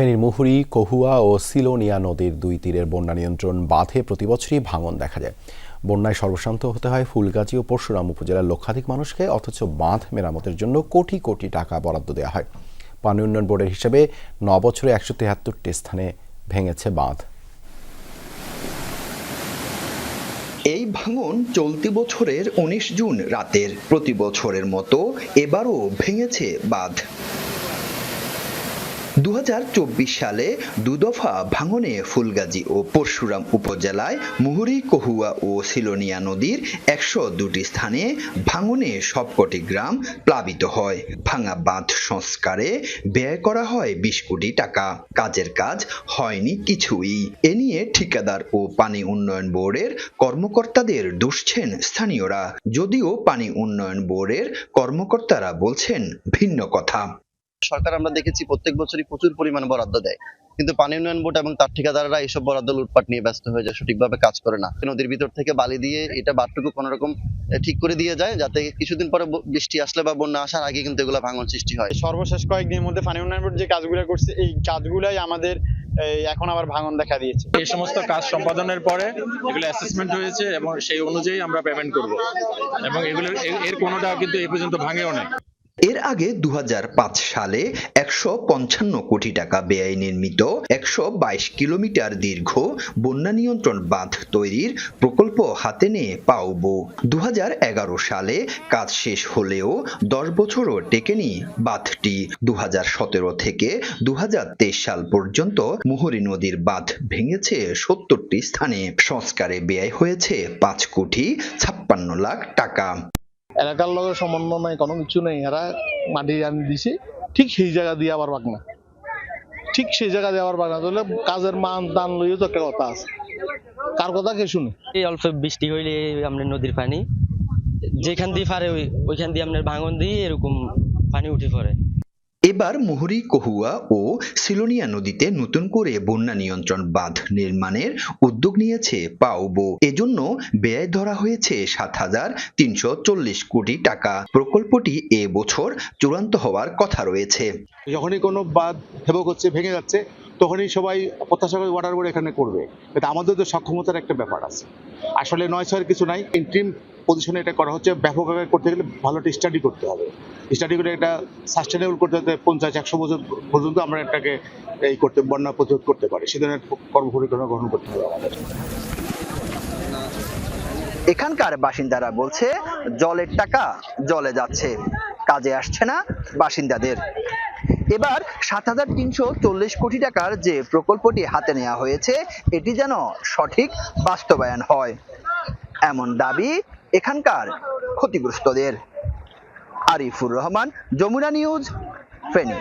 ফেনীর মুহুরী, কহুয়া ও সিলোনিয়া নদীর দুই তীরের বন্যা নিয়ন্ত্রণ বাঁধে প্রতিবছরই ভাঙন দেখা যায়। বন্যায় সর্বশান্ত হতে হয় ফুলগাজী ও পরশুরাম উপজেলার লক্ষাধিক মানুষকে, অথচ বাঁধ মেরামতের জন্য কোটি কোটি টাকা বরাদ্দ দেওয়া হয়। পানি উন্নয়ন বোর্ডের হিসেবে ন বছরে একশো তেহাত্তরটি স্থানে ভেঙেছে বাঁধ। এই ভাঙন চলতি বছরের ১৯ জুন রাতের প্রতি বছরের মতো এবারও ভেঙেছে বাঁধ। দু হাজার চব্বিশ সালে দুদফা ভাঙনে ফুলগাজী ও পরশুরাম উপজেলায় মুহুরী, কহুয়া ও সিলোনিয়া নদীর একশো দুটি স্থানে ভাঙনে সবকটি গ্রাম প্লাবিত হয়। ভাঙা বাঁধ সংস্কারে ব্যয় করা হয় বিশ কোটি টাকা। কাজের কাজ হয়নি কিছুই। এ নিয়ে ঠিকাদার ও পানি উন্নয়ন বোর্ডের কর্মকর্তাদের দুষছেন স্থানীয়রা। যদিও পানি উন্নয়ন বোর্ডের কর্মকর্তারা বলছেন ভিন্ন কথা। সরকার আমরা দেখেছি প্রত্যেক বছরই প্রচুর পরিমাণ বরাদ্দ দেয়। কিন্তু পানি উন্নয়ন বোর্ড এবং তার ঠিকাদাররা এইসব বরাদ্দ লুটপাট নিয়ে ব্যস্ত হয়ে যায় সঠিকভাবে কাজ করে না। নদীর ভিতর থেকে বালি দিয়ে এটা বাটটুকু কোনো রকম ঠিক করে দিয়ে যায় যাতে কিছুদিন পরে বৃষ্টি আসলে বা বন্যা আসার আগে কিন্তু এগুলো ভাঙন সৃষ্টি হয়। সর্বশেষ কয়েকদিনের মধ্যে পানি উন্নয়ন বোর্ড যে কাজগুলো করছে এই কাজগুলাই আমাদের এখন আবার ভাঙন দেখা দিয়েছে। এই সমস্ত কাজ সম্পাদনের পরে এগুলো অ্যাসেসমেন্ট হয়েছে এবং সেই অনুযায়ী আমরা পেমেন্ট করব। এবং এগুলো এর কোনোটা কিন্তু এই পর্যন্ত ভাঙেও নাই। এর আগে দু হাজার পাঁচ সালে একশো পঞ্চান্ন কোটি টাকা ব্যয়ে নির্মিত একশো বাইশ কিলোমিটার দীর্ঘ বন্যা নিয়ন্ত্রণ বাঁধ তৈরির প্রকল্প হাতে নিয়ে পাওবো। দু সালে কাজ শেষ হলেও দশ বছরও টেকেনি বাঁধটি। দু হাজার সতেরো থেকে দু হাজার তেইশ সাল পর্যন্ত মুহুরী নদীর বাঁধ ভেঙেছে সত্তরটি স্থানে। সংস্কারে ব্যয় হয়েছে পাঁচ কোটি ছাপ্পান্ন লাখ টাকা। এলাকার লগে সম্বন্ধ নাই, কোনো কিছু নেই। এরা মাটি আনি দিছে, ঠিক সেই জায়গা দিয়ে আবার বাগনা। ঠিক সেই জায়গা দিয়ে আবার বাগনা। তাহলে কাজের মান টান লইও তো একটা কথা আছে। কার কথা কে শুনে? এই অল্প বৃষ্টি হইলে আমরা নদীর পানি, যেখান দিয়ে পারে ওই- ওইখান দিয়ে আপনার ভাঙন দিয়ে এরকম পানি উঠে পড়ে। এবার মুহুরী, কহুয়া ও সিলোনিয়া নদীতে নতুন করে বন্যা নিয়ন্ত্রণ বাঁধ নির্মাণের উদ্যোগ নিয়েছে পাওবো। এজন্য ব্যয় ধরা হয়েছে সাত হাজার তিনশো চল্লিশ কোটি টাকা। প্রকল্পটি এ বছর চূড়ান্ত হওয়ার কথা রয়েছে। যখনই কোনো বাঁধ হেবক হচ্ছে, ভেঙে যাচ্ছে, তখনই সবাই প্রত্যাশা করে ওয়াটার বোর্ড এখানে করবে। কিন্তু আমাদের তো সক্ষমতার একটা ব্যাপার আছে। আসলে নয় ছয়ের কিছু নাই ইন্ট্রিম পজিশনে এটা করা হচ্ছে। ব্যাপক আকারে করতে গেলে ভালো স্টাডি করতে হবে। স্টাডি করে এটা সাস্টেনেবল করতে হতে পঞ্চাশ, একশো বছর পর্যন্ত আমরা এটাকে এই করতে, বন্যা প্রতিরোধ করতে পারি। সে ধরনের কর্মপরিকল্পনা গ্রহণ করতে হবে আমাদের। এখানকার বাসিন্দারা বলছে, জলের টাকা জলে যাচ্ছে, কাজে আসছে না বাসিন্দাদের। এবার সাত হাজার তিনশো চল্লিশ কোটি টাকার যে প্রকল্পটি হাতে নেওয়া হয়েছে, এটি যেন সঠিক বাস্তবায়ন হয়। এমন দাবি এখানকার ক্ষতিগ্রস্তদের। আরিফুর রহমান যমুনা নিউজ ফেনী।